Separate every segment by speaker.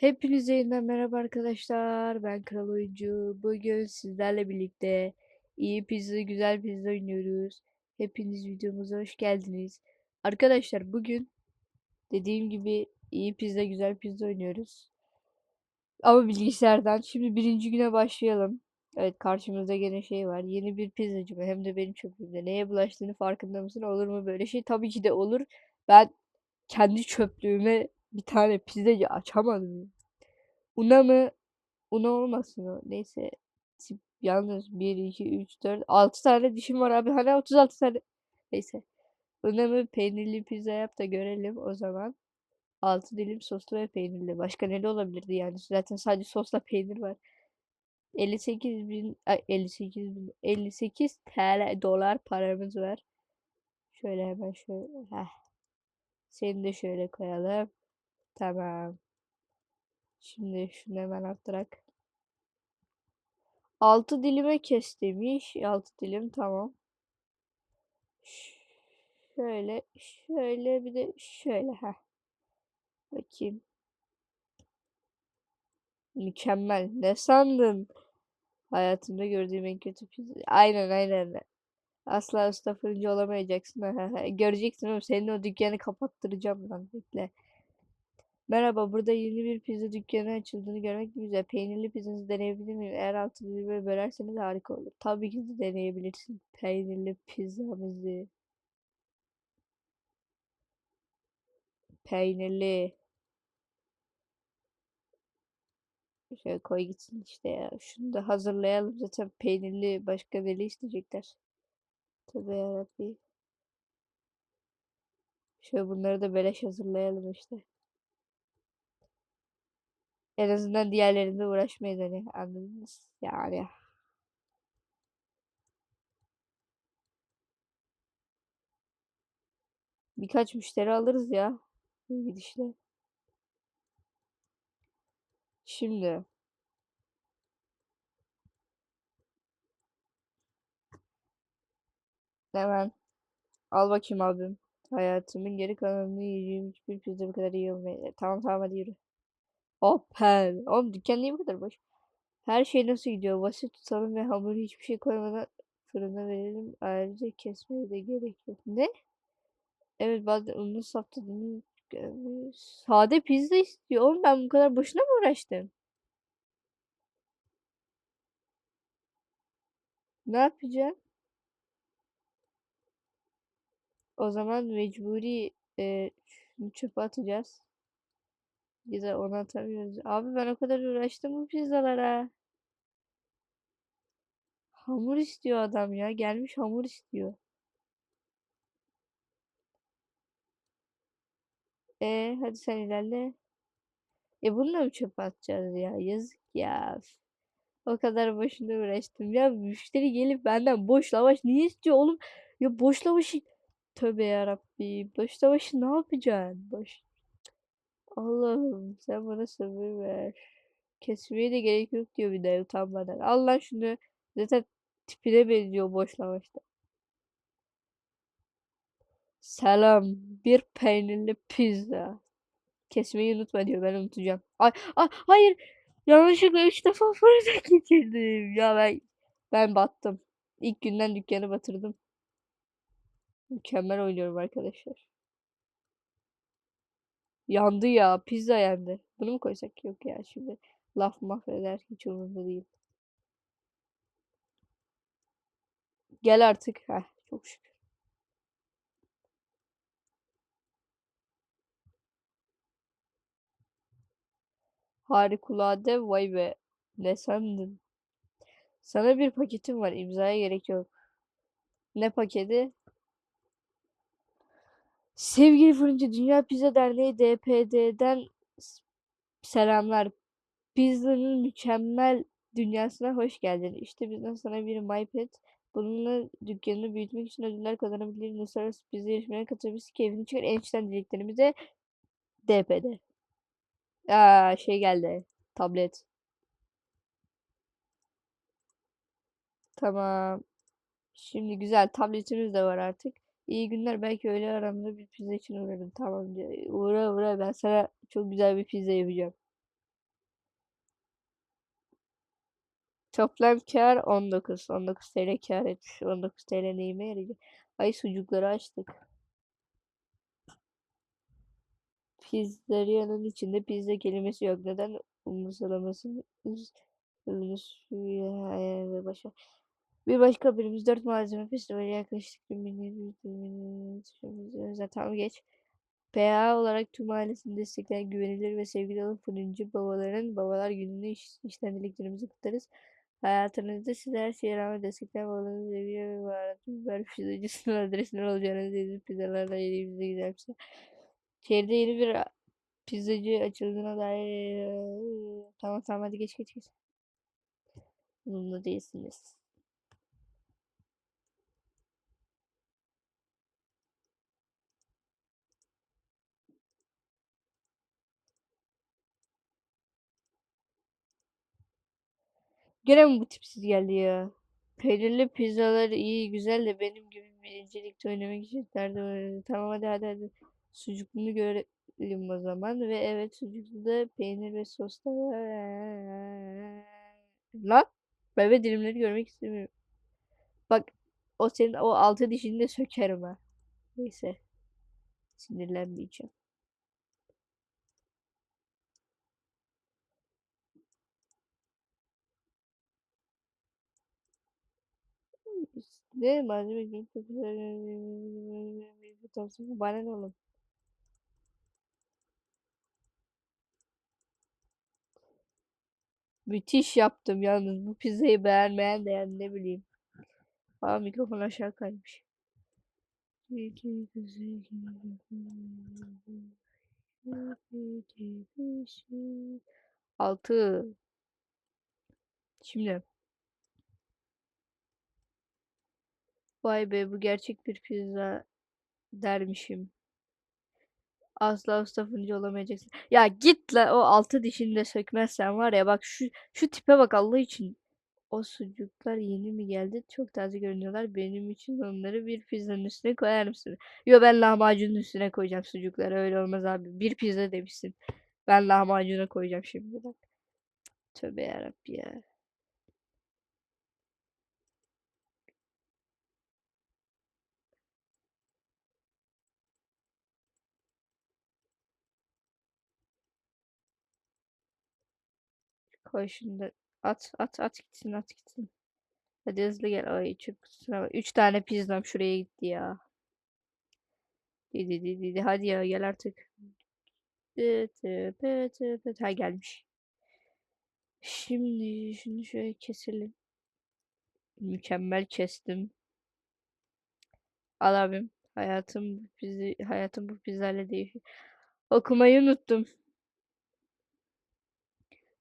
Speaker 1: Hepinize yeniden merhaba arkadaşlar. Ben Kral Oyuncu. Bugün sizlerle birlikte iyi pizza, güzel pizza oynuyoruz. Hepiniz videomuza hoş geldiniz. Arkadaşlar bugün dediğim gibi iyi pizza, güzel pizza oynuyoruz. Ama bilgisayardan. Şimdi birinci güne başlayalım. Evet karşımızda gene şey var. Yeni bir pizzacı mı? Hem de benim çöplüğümde. Neye bulaştığını farkında mısın? Olur mu böyle şey? Tabii ki de olur. Ben kendi çöplüğüme bir tane pizzacı açamadım. Una mı? Una olmasın o. Neyse. Yalnız 1, 2, 3, 4, 6 tane dişim var abi. Hani 36 tane. Neyse. Una mı? Peynirli pizza yap da görelim o zaman. 6 dilim soslu ve peynirli. Başka ne olabilirdi yani. Zaten sadece sosla peynir var. 58 bin, ay 58 bin, 58 TL dolar paramız var. Şöyle hemen şöyle. Heh. Seni de şöyle koyalım. Tamam. Şimdi şunu hemen arttırak. 6 dilime kes demiş. 6 dilim tamam. Şöyle şöyle bir de şöyle ha. Bakayım. Mükemmel. Ne sandın? Hayatımda gördüğüm en kötü pizza. Aynen aynen. Asla usta fırıncı olamayacaksın. Göreceksin oğlum. Senin o dükkanı kapattıracağım lan. Bekle. Merhaba, burada yeni bir pizza dükkanı açıldığını görmek güzel. Peynirli pizzanızı deneyebilir miyim? Eğer altı dilime bölerseniz harika olur. Tabii ki de deneyebilirsin. Peynirli pizzamızı. Peynirli. Şöyle koy gitsin işte ya. Şunu da hazırlayalım. Zaten peynirli başka neli isteyecekler. Tabii yarabbim. Şöyle bunları da beleş hazırlayalım işte. En azından diğerlerinde uğraşmayız hani anladınız yani. Birkaç müşteri alırız ya. Bu gidişle. Şimdi. Hemen. Al bakayım abim. Hayatımın geri kalanını yiyeceğim hiçbir pizza bu kadar iyi olmayacak. Tamam tamam hadi yürü. Open. Oğlum dükkan niye bu kadar boş? Her şey nasıl gidiyor? Basit tutalım ve hamuru hiçbir şey koymadan fırına verelim. Ayrıca kesmeye de gerek yok. Ne? Evet bazen unlu saf tadını görmüş. Sade pizza istiyor. Oğlum ben bu kadar boşuna mı uğraştım? Ne yapacağım? O zaman mecburi e, çöpe atacağız. Da onu atamıyoruz. Abi ben o kadar uğraştım bu pizzalara. Hamur istiyor adam ya. Gelmiş hamur istiyor. E hadi sen ilerle. E bunu da mı çöpe atacağız ya? Yazık ya. O kadar boşuna uğraştım. Ya müşteri gelip benden boş lavaş niye istiyor oğlum? Ya boş lavaşı Tövbe yarabbim. Boş lavaşı ne yapacaksın? Boş. Allah'ım sen bana sabır ver. Kesmeye de gerek yok diyor bir de utanmadan. Al lan şunu. Zaten tipine benziyor boş lavaşta. Selam. Bir peynirli pizza. Kesmeyi unutma diyor. Ben unutacağım. Ay, ay hayır. Yanlışlıkla üç defa fırına geçirdim. Ya ben ben battım. İlk günden dükkanı batırdım. Mükemmel oynuyorum arkadaşlar. Yandı ya. Pizza yandı. Bunu mu koysak? Yok ya şimdi. Laf mahveder. Hiç umurumda değil. Gel artık. Heh, çok şükür. Harikulade vay be. Ne sandın? Sana bir paketim var. İmzaya gerek yok. Ne paketi? Sevgili Fırıncı Dünya Pizza Derneği DPD'den selamlar. Pizzanın mükemmel dünyasına hoş geldin. İşte bizden sana bir MyPet. Bununla dükkanını büyütmek için ödüller kazanabilir. Uluslararası pizza yarışmaya katılabilirsin. Keyfini çıkar. En içten dileklerimize DPD. Aa şey geldi. Tablet. Tamam. Şimdi güzel tabletimiz de var artık. İyi günler. Belki öğle aramda bir pizza için uğrarım. Tamam. Uğra uğra. Ben sana çok güzel bir pizza yapacağım. Toplam kar 19. 19 TL kar etmiş. 19 TL neyime yarayacak? Ay sucukları açtık. Pizzeria'nın içinde pizza kelimesi yok. Neden umursalamasınız? Ve başa bir başka birimiz 4 malzeme festivali yaklaştık. Tamam geç. PA olarak tüm ailesini destekleyen güvenilir ve sevgili olan fırıncı babaların babalar gününü iş, işten dileklerimizi kutlarız. Hayatınızda size her şeye rağmen destekleyen babalarınızı seviyor ve baharatlı biber pizzacısının adresinin olacağını dediğiniz pizzalarla yediğimizde güzel pizza. Şehirde yeni bir pizzacı açıldığına dair tamam tamam hadi geç geç geç. Bununla değilsiniz. Gene mi bu tipsiz geldi ya? Peynirli pizzalar iyi güzel de benim gibi birincilikte oynamak için nerede oynadı? Tamam hadi hadi hadi. Sucuklunu görelim o zaman. Ve evet sucuklu da peynir ve sos da var. Lan! Bebe dilimleri görmek istemiyorum. Bak o senin o altı dişini de sökerim ha. Neyse. Sinirlenmeyeceğim. Ne malzeme gibi bana ne oğlum? Müthiş yaptım yalnız bu pizzayı beğenmeyen de yani ne bileyim. Aa mikrofon aşağı kaymış. Altı. Şimdi. Vay be bu gerçek bir pizza dermişim. Asla usta olamayacaksın. Ya git la o altı dişini de sökmezsen var ya bak şu şu tipe bak Allah için. O sucuklar yeni mi geldi? Çok taze görünüyorlar. Benim için onları bir pizzanın üstüne koyar mısın? Yo ben lahmacunun üstüne koyacağım sucukları. Öyle olmaz abi. Bir pizza demişsin. Ben lahmacuna koyacağım şimdi bak. Tövbe yarabbi ya. Koy şunu da. At at at gitsin at gitsin. Hadi hızlı gel. Ay çöp kutusuna bak. Üç tane pizzam şuraya gitti ya. Didi didi didi. Hadi ya gel artık. Pıtı pıtı pıtı. Ha gelmiş. Şimdi şunu şöyle keselim. Mükemmel kestim. Al abim. Hayatım bizi hayatım bu pizzayla değişiyor. Okumayı unuttum.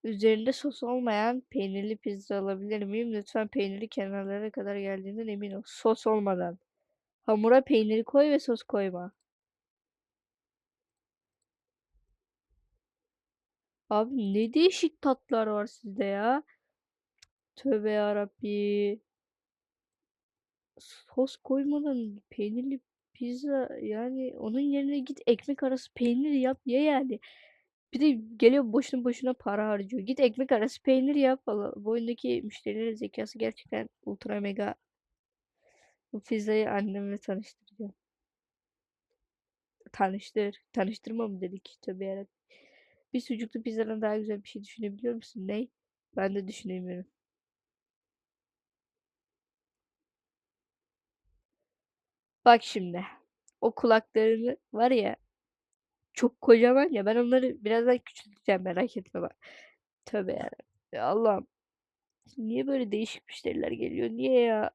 Speaker 1: Üzerinde sos olmayan peynirli pizza alabilir miyim? Lütfen peyniri kenarlara kadar geldiğinden emin ol. Sos olmadan. Hamura peyniri koy ve sos koyma. Abi ne değişik tatlar var sizde ya. Tövbe yarabbi. Sos koymadan peynirli pizza yani onun yerine git ekmek arası peynir yap ye yani. Bir de geliyor boşuna boşuna para harcıyor. Git ekmek arası peynir yap. Valla bu oyundaki müşterilerin zekası gerçekten ultra mega. Bu pizzayı annemle tanıştıracağım. Tanıştır. Tanıştırma mı dedik? Tabii yarabbim. Bir sucuklu pizzadan daha güzel bir şey düşünebiliyor musun? Ne? Ben de düşünemiyorum. Bak şimdi. O kulaklarını var ya çok kocaman ya ben onları birazdan küçülteceğim merak etme bak. Tövbe yarabbim. Ya Allah'ım. Niye böyle değişik müşteriler geliyor? Niye ya?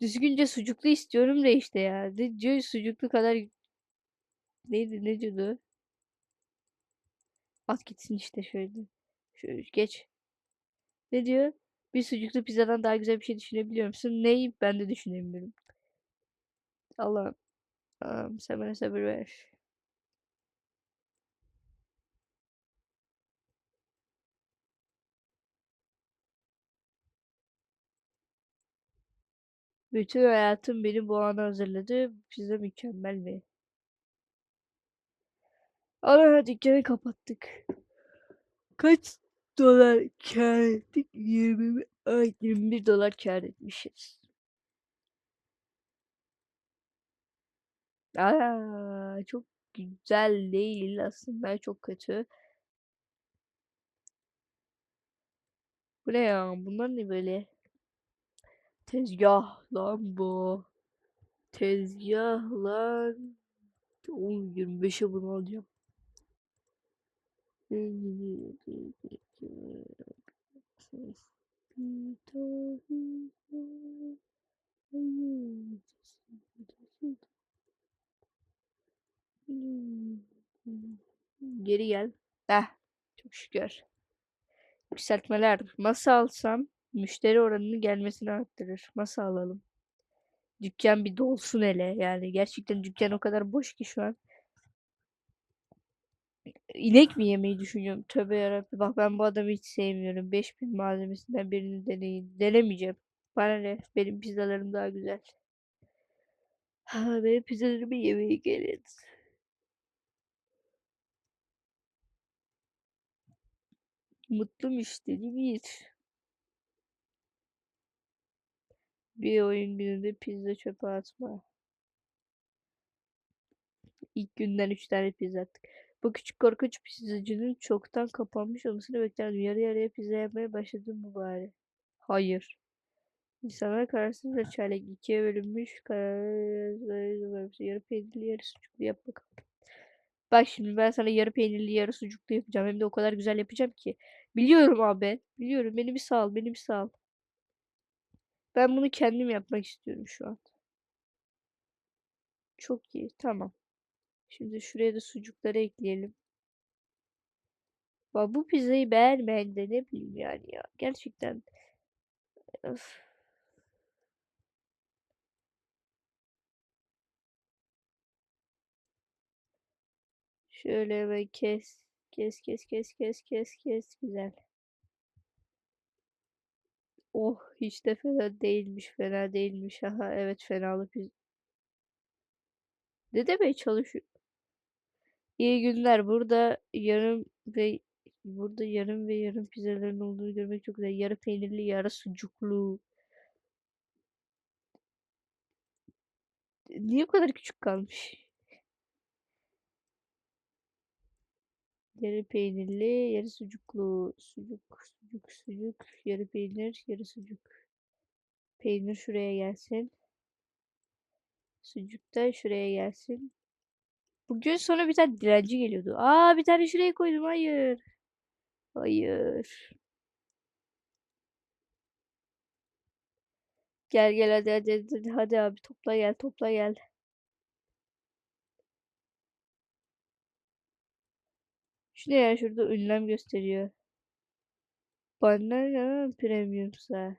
Speaker 1: Düzgünce sucuklu istiyorum da işte ya. Ne diyor sucuklu kadar neydi ne diyordu? At gitsin işte şöyle. Şöyle geç. Ne diyor? Bir sucuklu pizzadan daha güzel bir şey düşünebiliyor musun? Neyi ben de düşünemiyorum. Allah'ım. Sabır ver. Bütün hayatım beni bu ana hazırladı. Pizza mükemmel mi? Ana dükkanı kapattık. Kaç dolar kar ettik? 20, ay, 21 dolar kar etmişiz. Aa, çok güzel değil aslında çok kötü. Bu ne ya? Bunlar ne böyle? Tezgah lan bu. Tezgah lan. Oğlum 25'e bunu alacağım. Geri gel. Heh, çok şükür. Yükseltmeler. Masa alsam müşteri oranını gelmesini arttırır. Masa alalım. Dükkan bir dolsun hele. Yani gerçekten dükkan o kadar boş ki şu an. İnek mi yemeyi düşünüyorum? Tövbe yarabbim. Bak ben bu adamı hiç sevmiyorum. 5000 malzemesinden birini deneyin. Denemeyeceğim. Bana ne? Benim pizzalarım daha güzel. Ha, benim pizzalarımı yemeye gelin. Mutlu müşteri bir. Bir oyun gününde pizza çöpe atma. İlk günden 3 tane pizza attık. Bu küçük korkunç pizzacının çoktan kapanmış olmasını beklerdim. Yarı yarıya pizza yapmaya başladım mı bari? Hayır. İnsanlar kararsız ve çaylak ikiye bölünmüş karar yarı peynirli yarı sucuklu yap bakalım. Bak şimdi ben sana yarı peynirli yarı sucuklu yapacağım. Hem de o kadar güzel yapacağım ki. Biliyorum abi. Biliyorum. Beni bir sal. Beni bir sal. Ben bunu kendim yapmak istiyorum şu an. Çok iyi. Tamam. Şimdi şuraya da sucukları ekleyelim. Bak bu pizzayı beğenmeyen de ne bileyim yani ya. Gerçekten. Öf. Şöyle hemen kes. Kes kes kes kes kes kes. Güzel. Oh hiç de fena değilmiş. Fena değilmiş. Aha evet fenalık. Ne demeye çalışıyor? İyi günler. Burada yarım ve burada yarım ve yarım pizzaların olduğunu görmek çok güzel. Yarı peynirli, yarı sucuklu. Niye bu kadar küçük kalmış? Yarı peynirli, yarı sucuklu. Sucuk, sucuk, sucuk. Yarı peynir, yarı sucuk. Peynir şuraya gelsin. Sucuk da şuraya gelsin. Bugün sonra bir tane dilenci geliyordu. Aa bir tane şuraya koydum. Hayır. Hayır. Gel gel hadi hadi hadi, hadi abi topla gel topla gel. Ne ya şurada ünlem gösteriyor. Banana premiumsa.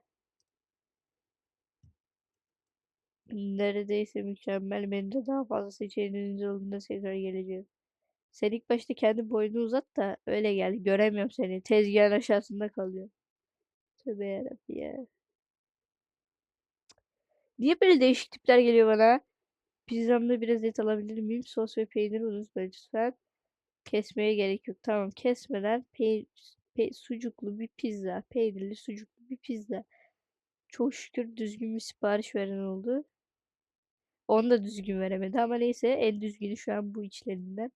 Speaker 1: Neredeyse mükemmel menüde daha fazla seçeneğiniz olduğunda tekrar geleceğim. Sen ilk başta kendi boyunu uzat da öyle gel. Göremiyorum seni. Tezgahın aşağısında kalıyor. Tövbe yarabbim ya. Niye böyle değişik tipler geliyor bana? Pizzamda biraz et alabilir miyim? Sos ve peynir unutma lütfen. Kesmeye gerek yok. Tamam kesmeden pe pe sucuklu bir pizza. Peynirli sucuklu bir pizza. Çok şükür düzgün bir sipariş veren oldu. Onu da düzgün veremedi ama neyse en düzgünü şu an bu içlerinden.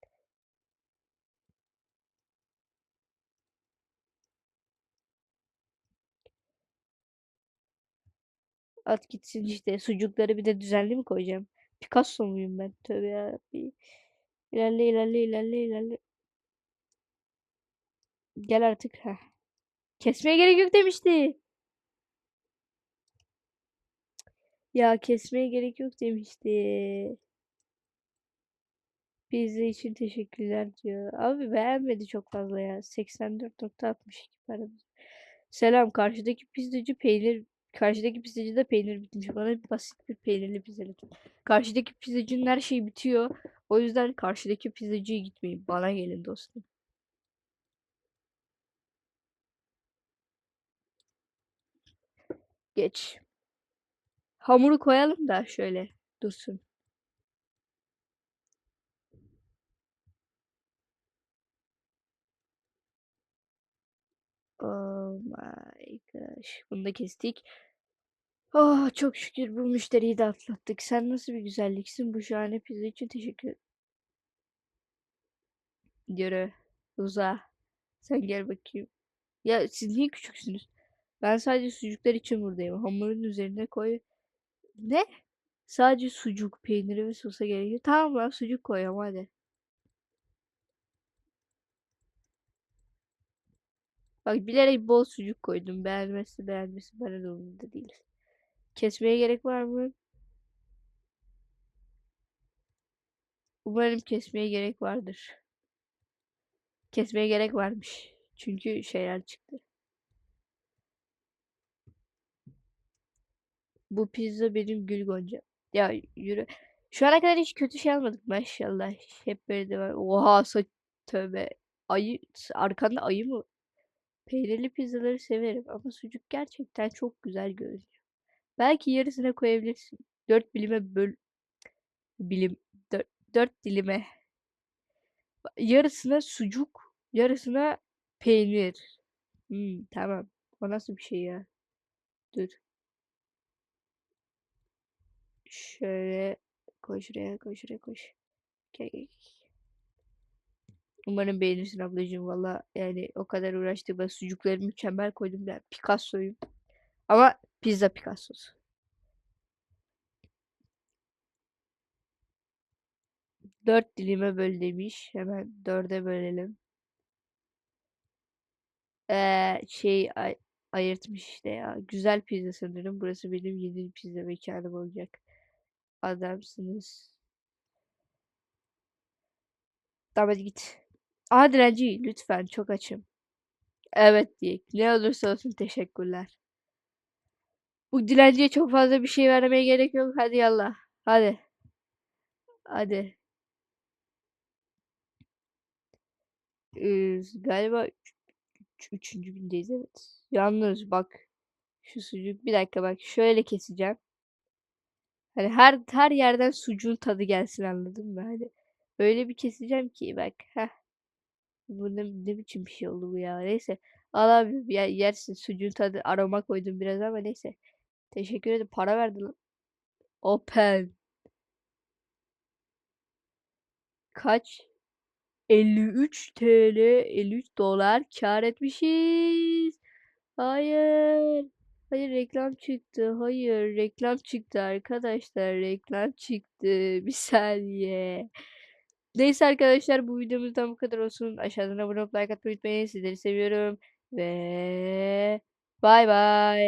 Speaker 1: At gitsin işte. Sucukları bir de düzenli mi koyacağım? Picasso muyum ben? Tövbe yarabbim. İlerle ilerle ilerle ilerle. Gel artık. Heh. Kesmeye gerek yok demişti. Ya kesmeye gerek yok demişti. Pizza için teşekkürler diyor. Abi beğenmedi çok fazla ya. 84.62 paramız. Selam karşıdaki pizzacı peynir karşıdaki pizzacıda peynir bitmiş. Bana basit bir peynirli pizza lütfen. Karşıdaki pizzacının her şeyi bitiyor. O yüzden karşıdaki pizzacıya gitmeyin. Bana gelin dostum. Geç. Hamuru koyalım da şöyle dursun. My gosh. Bunu da kestik. Oh çok şükür bu müşteriyi de atlattık. Sen nasıl bir güzelliksin. Bu şahane pizza için teşekkür. Yürü. Uza. Sen gel bakayım. Ya siz niye küçüksünüz? Ben sadece sucuklar için buradayım. Hamurun üzerine koy. Ne? Sadece sucuk, peyniri ve sosa gerekiyor. Tamam lan sucuk koyalım hadi. Bak bilerek bol sucuk koydum. Beğenmesi beğenmesi bana da umurumda değil. Kesmeye gerek var mı? Umarım kesmeye gerek vardır. Kesmeye gerek varmış. Çünkü şeyler çıktı. Bu pizza benim gül gonca. Ya yürü. Şu ana kadar hiç kötü şey almadık maşallah. Hep böyle de. Oha saç tövbe. Ayı arkanda ayı mı? Peynirli pizzaları severim ama sucuk gerçekten çok güzel görünüyor. Belki yarısına koyabilirsin. Dört bilime böl bilim dört, dört dilime. Yarısına sucuk, yarısına peynir. Hmm, tamam. O nasıl bir şey ya? Dur. Şöyle koy şuraya, koy şuraya. Gel, gel. Umarım beğenirsin ablacığım valla yani o kadar uğraştık ben sucukları mükemmel koydum ben Picasso'yum ama pizza Picasso'su. Dört dilime böl demiş hemen dörde bölelim. Ee, şey ay ayırtmış işte ya güzel pizza sanırım burası benim yeni pizza mekanım olacak. Adamsınız. Tamam hadi git. Dilenci lütfen çok açım. Evet diye. Ne olursa olsun teşekkürler. Bu dilenciye çok fazla bir şey vermeye gerek yok. Hadi yallah. Hadi. Hadi. Ee, galiba üç, üç, üçüncü bindeyiz evet. Yalnız bak. Şu sucuk. Bir dakika bak. Şöyle keseceğim. Hani her her yerden sucuğun tadı gelsin anladın mı? Hani öyle bir keseceğim ki bak. Heh. Bu ne, ne biçim bir şey oldu bu ya. Neyse. Al abi ya, yersin sucuğun tadı aroma koydum biraz ama neyse. Teşekkür ederim. Para verdi lan. Open. Kaç? 53 TL 53 dolar kar etmişiz. Hayır. Hayır reklam çıktı. Hayır reklam çıktı arkadaşlar. Reklam çıktı. Bir saniye. Neyse arkadaşlar bu videomuzdan bu kadar olsun. Aşağıdan abone olup like atmayı unutmayın. Sizleri seviyorum. Ve bay bay.